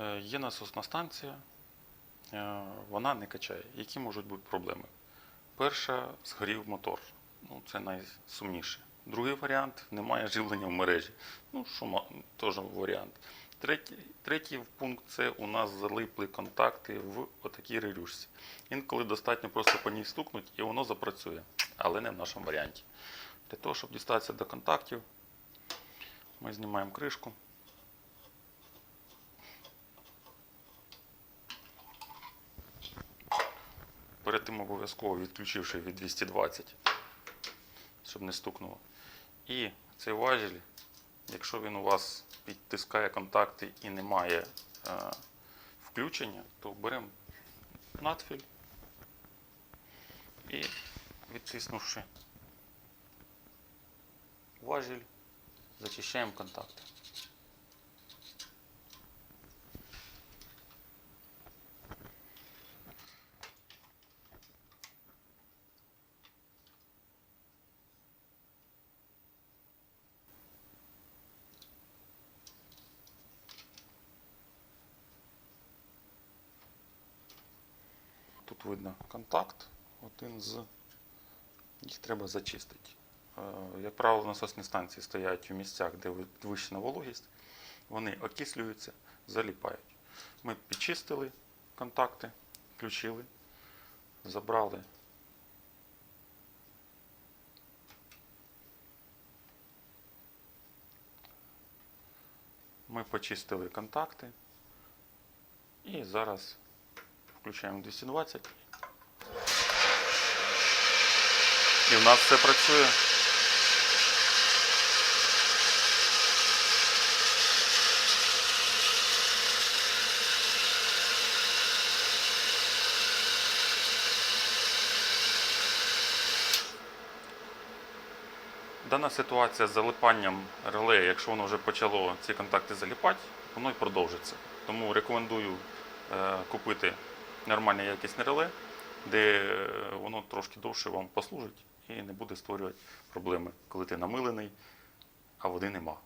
Е, Є насосна станція, е, вона не качає. Які можуть бути проблеми? Перша згорів мотор. Ну, це найсумніше. Другий варіант немає живлення в мережі. Ну, що теж варіант. Третій, третій пункт це у нас залипли контакти в отакій релюшці. Інколи достатньо просто по ній стукнути і воно запрацює, але не в нашому варіанті. Для того, щоб дістатися до контактів, ми знімаємо кришку. Перед тим обов'язково відключивши від 220, щоб не стукнуло. І цей важіль, якщо він у вас підтискає контакти і немає е, включення, то беремо надфіль і відтиснувши важіль, зачищаємо контакти. Тут видно контакт, один з їх треба зачистити. Е, Як правило, насосні станції стоять у місцях, де підвищена вологість, вони окислюються, заліпають. Ми підчистили контакти, включили, забрали. Ми почистили контакти і зараз включаємо 220. І в нас все працює. Дана ситуація з залипанням реле, якщо воно вже почало ці контакти заліпати, воно і продовжиться. Тому рекомендую е, купити нормальне якісне реле, де е, воно трошки довше вам послужить і не буде створювати проблеми, коли ти намилений, а води нема.